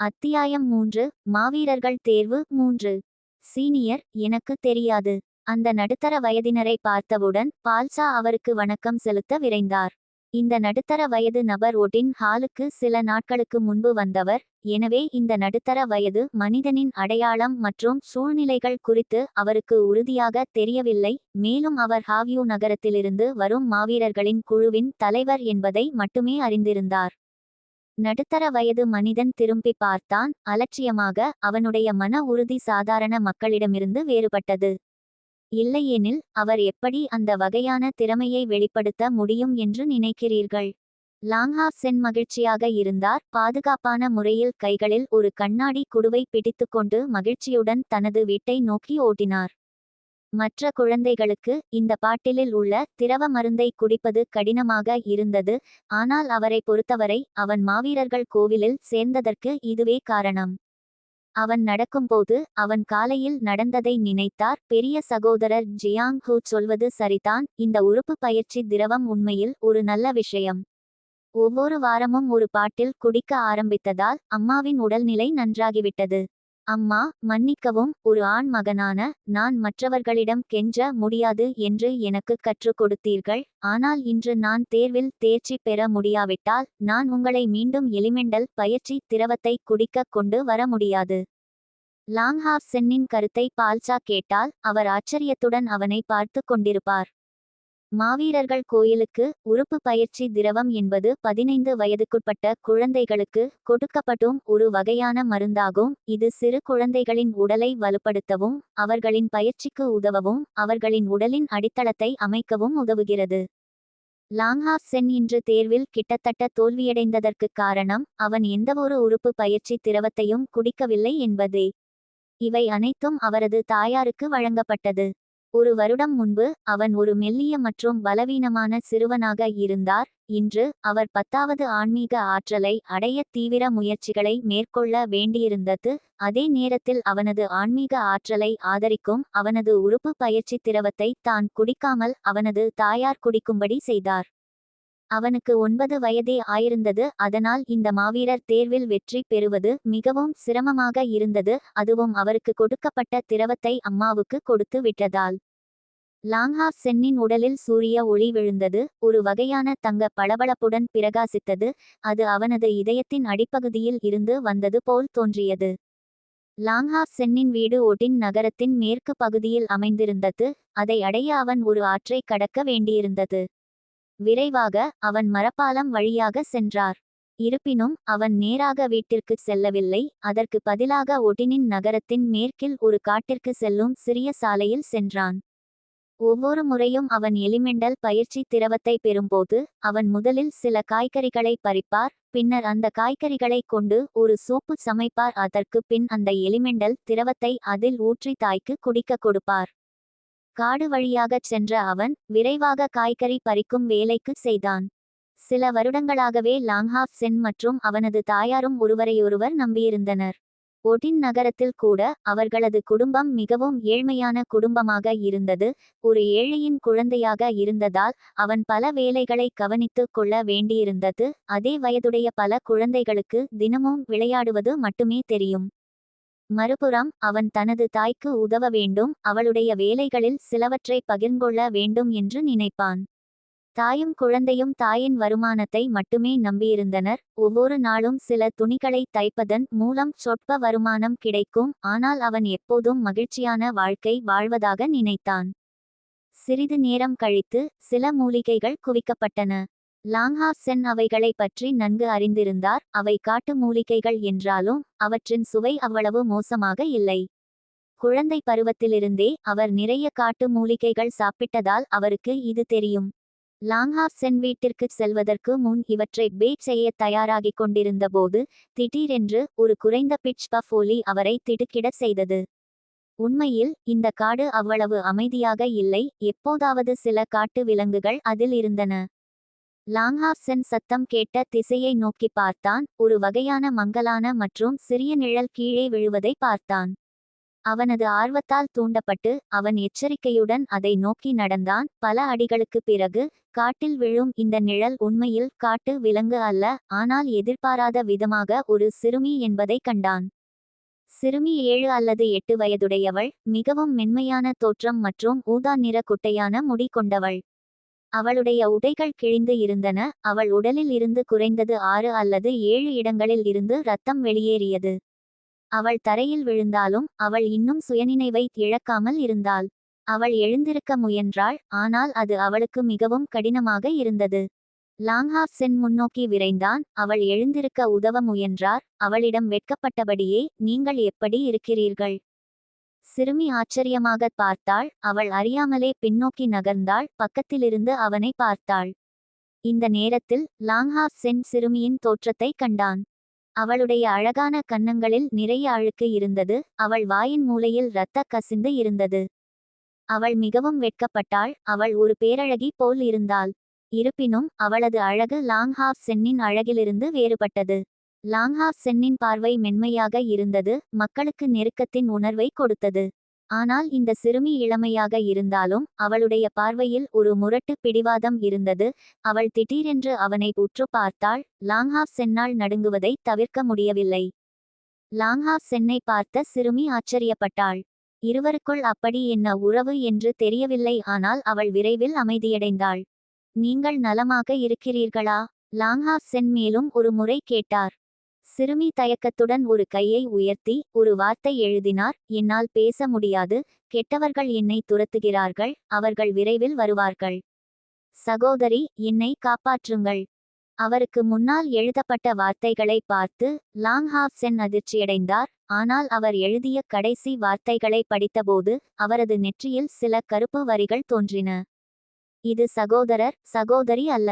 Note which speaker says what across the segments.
Speaker 1: அத்தியாயம் மூன்று மாவீரர்கள் தேர்வு மூன்று. சீனியர் எனக்கு தெரியாது. அந்த நடுத்தர வயதினரை பார்த்தவுடன் பால்சா அவருக்கு வணக்கம் செலுத்த விரைந்தார். இந்த நடுத்தர வயது நபர் ஒட்டின் ஹாலுக்கு சில நாட்களுக்கு முன்பு வந்தவர். எனவே இந்த நடுத்தர வயது மனிதனின் அடையாளம் மற்றும் சூழ்நிலைகள் குறித்து அவருக்கு உறுதியாக தெரியவில்லை. மேலும் அவர் ஹாவ்யூ நகரத்திலிருந்து வரும் மாவீரர்களின் குழுவின் தலைவர் என்பதை மட்டுமே அறிந்திருந்தார். நடுத்தர வயது மனிதன் திரும்பி பார்த்தான். அலட்சியமாக அவனுடைய மன உறுதி சாதாரண மக்களிடமிருந்து வேறுபட்டது. இல்லையெனில் அவர் எப்படி அந்த வகையான திறமையை வெளிப்படுத்த முடியும் என்று நினைக்கிறீர்கள்? லாங்ஹாப் சென் மகிழ்ச்சியாக இருந்தார். பாதுகாப்பான முறையில் கைகளில் ஒரு கண்ணாடி குடுவை பிடித்துக்கொண்டு மகிழ்ச்சியுடன் தனது வீட்டை நோக்கி ஓட்டினார். மற்ற குழந்தைகளுக்கு இந்த பாட்டிலில் உள்ள திரவ மருந்தை குடிப்பது கடினமாக இருந்தது ஆனால் அவரை பொறுத்தவரை அவன் மாவீரர்கள் கோவிலில் சேர்ந்ததற்கு இதுவே காரணம். அவன் நடக்கும்போது அவன் காலையில் நடந்ததை நினைத்தார். பெரிய சகோதரர் ஜியாங் ஹூ சொல்வது சரிதான். இந்த உறுப்பு பயிற்சி திரவம் உண்மையில் ஒரு நல்ல விஷயம். ஒவ்வொரு வாரமும் ஒரு பாட்டில் குடிக்க ஆரம்பித்ததால் அம்மாவின் உடல்நிலை நன்றாகிவிட்டது. அம்மா மன்னிக்கவும் ஒரு ஆண் மகனான நான் மற்றவர்களிடம் கெஞ்ச முடியாது என்று எனக்கு கற்றுக் கொடுத்தீர்கள். ஆனால் இன்று நான் தேர்வில் தேர்ச்சி பெற முடியாவிட்டால் நான் உங்களை மீண்டும் எலிமெண்டல் பயிற்சி திரவத்தை குடிக்க கொண்டு வர முடியாது. லாங்ஹாப் சென்னின் கருத்தை பால்சா கேட்டால் அவர் ஆச்சரியத்துடன் அவனை பார்த்து கொண்டிருப்பார். மாவீரர்கள் கோயிலுக்கு உறுப்பு பயிற்சி திரவம் என்பது பதினைந்து வயதுக்குட்பட்ட குழந்தைகளுக்கு கொடுக்கப்படும் ஒரு வகையான மருந்தாகும். இது சிறு குழந்தைகளின் உடலை வலுப்படுத்தவும் அவர்களின் பயிற்சிக்கு உதவவும் அவர்களின் உடலின் அடித்தளத்தை அமைக்கவும் உதவுகிறது. லாங்ஹாப் சென் இன்று தேர்வில் கிட்டத்தட்ட தோல்வியடைந்ததற்கு காரணம் அவன் எந்தவொரு உறுப்பு பயிற்சி திரவத்தையும் குடிக்கவில்லை என்பதே. இவை அனைத்தும் அவரது தாயாருக்கு வழங்கப்பட்டது. ஒரு வருடம் முன்பு அவன் ஒரு மெல்லிய மற்றும் பலவீனமான சிறுவனாக இருந்தார். இன்று அவர் பத்தாவது ஆன்மீக ஆற்றலை அடைய தீவிர முயற்சிகளை மேற்கொள்ள வேண்டியிருந்தது. அதே நேரத்தில் அவனது ஆன்மீக ஆற்றலை ஆதரிக்கும் அவனது உறுப்பு பயிற்சி திரவத்தை தான் குடிக்காமல் அவனது தாயார் குடிக்கும்படி செய்தார். அவனுக்கு ஒன்பது வயதே ஆயிருந்தது. அதனால் இந்த மாவீரர் தேர்வில் வெற்றி பெறுவது மிகவும் சிரமமாக இருந்தது. அதுவும் அவருக்கு கொடுக்கப்பட்ட திரவத்தை அம்மாவுக்கு கொடுத்து விட்டதால். லாங்ஹா சென்னின் உடலில் சூரிய ஒளி விழுந்தது. ஒரு வகையான தங்க பளபளப்புடன் பிரகாசித்தது. அது அவனது இதயத்தின் அடிப்பகுதியில் இருந்து வந்தது போல் தோன்றியது. லாங்ஹா சென்னின் வீடு ஒட்டின் நகரத்தின் மேற்கு பகுதியில் அமைந்திருந்தது. அதை அடைய அவன் ஒரு ஆற்றை கடக்க வேண்டியிருந்தது. விரைவாக அவன் மரப்பாலம் வழியாக சென்றார். இருப்பினும் அவன் நேராக வீட்டிற்கு செல்லவில்லை. அதற்கு பதிலாக ஒடினின் நகரத்தின் மேற்கில் ஒரு காட்டிற்கு செல்லும் சிறிய சாலையில் சென்றான். ஒவ்வொரு முறையும் அவன் எலிமெண்டல் பயிற்சி திரவத்தை பெறும்போது அவன் முதலில் சில காய்கறிகளை பறிப்பார் பின்னர் அந்த காய்கறிகளை கொண்டு ஒரு சூப்பு சமைப்பார். அதற்கு பின் அந்த எலிமெண்டல் திரவத்தை அதில் ஊற்றி தாய்க்கு குடிக்க கொடுப்பார். காடு வழியாகச் சென்ற அவன் விரைவாக காய்கறி பறிக்கும் வேலைக்கு செய்தான். சில வருடங்களாகவே லாங்ஹாப் சென் மற்றும் அவனது தாயாரும் ஒருவரையொருவர் நம்பியிருந்தனர். ஒடின் நகரத்தில் கூட அவர்களது குடும்பம் மிகவும் ஏழ்மையான குடும்பமாக இருந்தது. ஒரு ஏழையின் குழந்தையாக இருந்ததால் அவன் பல வேலைகளை கவனித்து கொள்ள வேண்டியிருந்தது. அதே வயதுடைய பல குழந்தைகளுக்கு தினமும் விளையாடுவது மட்டுமே தெரியும். மறுபுறம் அவன் தனது தாய்க்கு உதவ வேண்டும் அவளுடைய வேலைகளில் சிலவற்றை பகிர்ந்தொள்ள வேண்டும் என்று நினைப்பான். தாயும் குழந்தையும் தாயின் வருமானத்தை மட்டுமே நம்பியிருந்தனர். ஒவ்வொரு நாளும் சில துணிகளை தைப்பதன் மூலம் சொற்ப வருமானம் கிடைக்கும் ஆனால் அவன் எப்போதும் மகிழ்ச்சியான வாழ்க்கை வாழ்வதாக நினைத்தான். சிறிது நேரம் கழித்து சில மூலிகைகள் குவிக்கப்பட்டன. லாங்ஹாப் சென் அவைகளை பற்றி நன்கு அறிந்திருந்தார். அவை காட்டு மூலிகைகள் என்றாலும் அவற்றின் சுவை அவ்வளவு மோசமாக இல்லை. குழந்தை பருவத்திலிருந்தே அவர் நிறைய காட்டு மூலிகைகள் சாப்பிட்டதால் அவருக்கு இது தெரியும். லாங்ஹாப் சென் வீட்டிற்கு செல்வதற்கு முன் இவற்றை பேட் செய்ய தயாராகிக் கொண்டிருந்தபோது திடீரென்று ஒரு குறைந்த பிட்ச் பஃபோலி அவரை திடுக்கிட செய்தது. உண்மையில் இந்த காடு அவ்வளவு அமைதியாக இல்லை. எப்போதாவது சில காட்டு விலங்குகள் அதில் இருந்தன. லாங்ஹாப் சென் சத்தம் கேட்ட திசையை நோக்கி பார்த்தான். ஒரு வகையான மங்கலான மற்றும் சிறிய நிழல் கீழே விழுவதை பார்த்தான். அவனது ஆர்வத்தால் தூண்டப்பட்டு அவன் எச்சரிக்கையுடன் அதை நோக்கி நடந்தான். பல அடிகளுக்குப் பிறகு காட்டில் விழும் இந்த நிழல் உண்மையில் காட்டு விலங்கு அல்ல ஆனால் எதிர்பாராத விதமாக ஒரு சிறுமி என்பதை கண்டான். சிறுமி ஏழு அல்லது எட்டு வயதுடையவள் மிகவும் மென்மையான தோற்றம் மற்றும் ஊதா நிற குட்டையான முடி கொண்டவள். அவளுடைய உடைகள் கிழிந்து இருந்தன. அவள் உடலில் இருந்து குறைந்தது ஆறு அல்லது ஏழு இடங்களில் இருந்து இரத்தம் வெளியேறியது. அவள் தரையில் விழுந்தாலும் அவள் இன்னும் சுயநினைவை இழக்காமல் இருந்தாள். அவள் எழுந்திருக்க முயன்றாள் ஆனால் அது அவளுக்கு மிகவும் கடினமாக இருந்தது. லாங்ஹாப் சென் முன்னோக்கி விரைந்தான். அவள் எழுந்திருக்க உதவ முயன்றார். அவளிடம் வெட்கப்பட்டபடியே நீங்கள் எப்படி இருக்கிறீர்கள்? சிறுமி ஆச்சரியமாகப் பார்த்தாள். அவள் அறியாமலே பின்னோக்கி நகர்ந்தாள். பக்கத்திலிருந்து அவனை பார்த்தாள். இந்த நேரத்தில் லாங்ஹாஃப் சென் சிறுமியின் தோற்றத்தை கண்டான். அவளுடைய அழகான கன்னங்களில் நிறைய அழுக்கு இருந்தது. அவள் வாயின் மூலையில் இரத்த கசிந்து இருந்தது. அவள் மிகவும் வெட்கப்பட்டாள். அவள் ஒரு பேரழகி போல் இருந்தாள். இருப்பினும் அவளது அழகு லாங்ஹாஃப் சென்னின் அழகிலிருந்து வேறுபட்டது. லாங்ஹாஃப் சென்னின் பார்வை மென்மையாக இருந்தது மக்களுக்கு நெருக்கத்தின் உணர்வை கொடுத்தது. ஆனால் இந்த சிறுமி இளமையாக இருந்தாலும் அவளுடைய பார்வையில் ஒரு முரட்டு பிடிவாதம் இருந்தது. அவள் திடீரென்று அவனை உற்று பார்த்தாள் லாங்ஹாஃப் சென்னால் நடுங்குவதை தவிர்க்க முடியவில்லை. லாங்ஹாஃப் சென்னை பார்த்த சிறுமி ஆச்சரியப்பட்டாள். இருவருக்குள் அப்படி என்ன உறவு என்று தெரியவில்லை ஆனால் அவள் விரைவில் அமைதியடைந்தாள். நீங்கள் நலமாக இருக்கிறீர்களா? லாங்ஹாஃப் சென் மேலும் ஒரு முறை கேட்டார். சிறுமி தயக்கத்துடன் ஒரு கையை உயர்த்தி ஒரு வார்த்தை எழுதினார் என்னால் பேச முடியாது கெட்டவர்கள் என்னை துரத்துகிறார்கள் அவர்கள் விரைவில் வருவார்கள். சகோதரி என்னை காப்பாற்றுங்கள் அவருக்கு முன்னால் எழுதப்பட்ட வார்த்தைகளை பார்த்து லாங்ஹாப் சென் அதிர்ச்சியடைந்தார். ஆனால் அவர் எழுதிய கடைசி வார்த்தைகளை படித்தபோது அவரது நெற்றியில் சில கருப்பு வரிகள் தோன்றின. இது சகோதரர் சகோதரி அல்ல.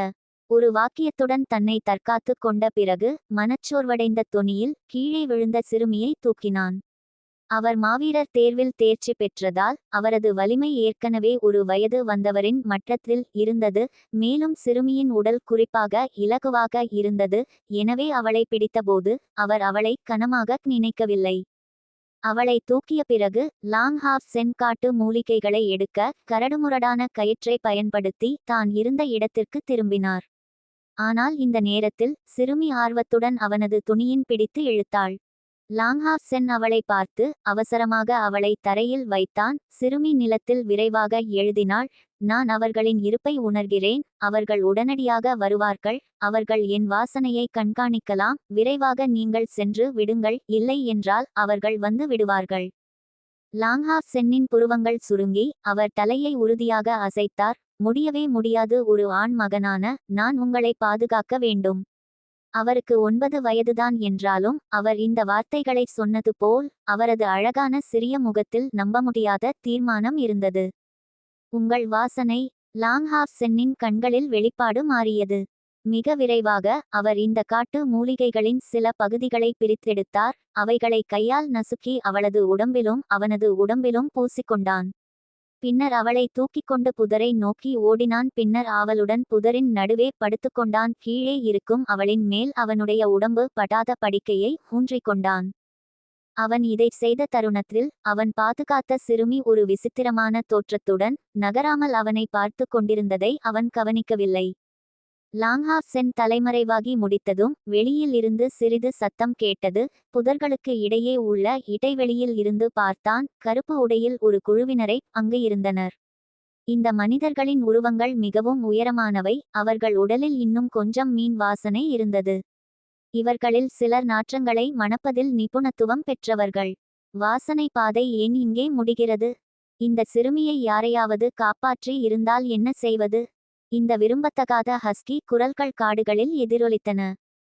Speaker 1: ஒரு வாக்கியத்துடன் தன்னை தற்காத்து கொண்ட பிறகு மனச்சோர்வடைந்த தொனியில் கீழே விழுந்த சிறுமியை தூக்கினான். அவர் மாவீரர் தேர்வில் தேர்ச்சி பெற்றதால் அவரது வலிமை ஏற்கனவே ஒரு வயது வந்தவரின் மட்டத்தில் இருந்தது மேலும் சிறுமியின் உடல் குறிப்பாக இலகுவாக இருந்தது எனவே அவளை பிடித்தபோது அவர் அவளை கனமாக நினைக்கவில்லை. அவளை தூக்கிய பிறகு லாங் ஹாஃப் சென்காட்டு மூலிகைகளை எடுக்க கரடுமுரடான கயிற்றை பயன்படுத்தி தான் இருந்த இடத்திற்கு திரும்பினார். ஆனால் இந்த நேரத்தில் சிறுமி ஆர்வத்துடன் அவனது துணியின் பிடித்து இழுத்தாள். லாங்ஹாப் சென் அவளை பார்த்து அவசரமாக அவளை தரையில் வைத்தான். சிறுமி நிலத்தில் விரைவாக எழுதினாள் நான் அவர்களின் இருப்பை உணர்கிறேன் அவர்கள் உடனடியாக வருவார்கள் அவர்கள் என் வாசனையை கண்காணிக்கலாம் விரைவாக நீங்கள் சென்று விடுங்கள் இல்லை என்றால் அவர்கள் வந்து விடுவார்கள். லாங்ஹாப் சென்னின் புருவங்கள் சுருங்கி அவர் தலையை உறுதியாக அசைத்தார் முடியவே முடியாது ஒரு ஆண் மகனான நான் உங்களை பாதுகாக்க வேண்டும். அவருக்கு ஒன்பது வயதுதான் என்றாலும் அவர் இந்த வார்த்தைகளை சொன்னது போல் அவரது அழகான சிறிய முகத்தில் நம்ப முடியாத தீர்மானம் இருந்தது. உங்கள் வாசனை லாங்ஹாப் சென்னின் கண்களில் வெளிப்பாடு மாறியது. மிக விரைவாக அவர் இந்த காட்டு மூலிகைகளின் சில பகுதிகளை பிரித்தெடுத்தார் அவைகளை கையால் நசுக்கி அவளது உடம்பிலும் அவனது உடம்பிலும் பூசிக்கொண்டான். பின்னர் அவளை தூக்கிக் கொண்டு புதரை நோக்கி ஓடினான். பின்னர் அவளுடன் புதரின் நடுவே படுத்துக்கொண்டான் கீழே இருக்கும் அவளின் மேல் அவனுடைய உடம்பு படாத படிக்கையை ஊன்றிக் கொண்டான். அவன் இதை செய்த தருணத்தில் அவன் பாதுகாத்த சிறுமி ஒரு விசித்திரமான தோற்றத்துடன் நகராமல் அவனை பார்த்து கொண்டிருந்ததை அவன் கவனிக்கவில்லை. லாங்ஹாப் சென் தலைமறைவாகி முடித்ததும் வெளியில் இருந்து சிறிது சத்தம் கேட்டது புதர்களுக்கு இடையே உள்ள இடைவெளியில் இருந்து பார்த்தான் கருப்பு உடையில் ஒரு குழுவினரை அங்கு இருந்தனர். இந்த மனிதர்களின் உருவங்கள் மிகவும் உயரமானவை அவர்கள் உடலில் இன்னும் கொஞ்சம் மீன் வாசனை இருந்தது. இவர்களில் சிலர் நாற்றங்களை மணப்பதில் நிபுணத்துவம் பெற்றவர்கள். வாசனை பாதை ஏன் இங்கே முடிகிறது? இந்த சிறுமியை யாரையாவது காப்பாற்றி இருந்தால் என்ன செய்வது? இந்த விரும்பத்தகாத ஹஸ்கி குரல்கள் காடுகளில் எதிரொலித்தன.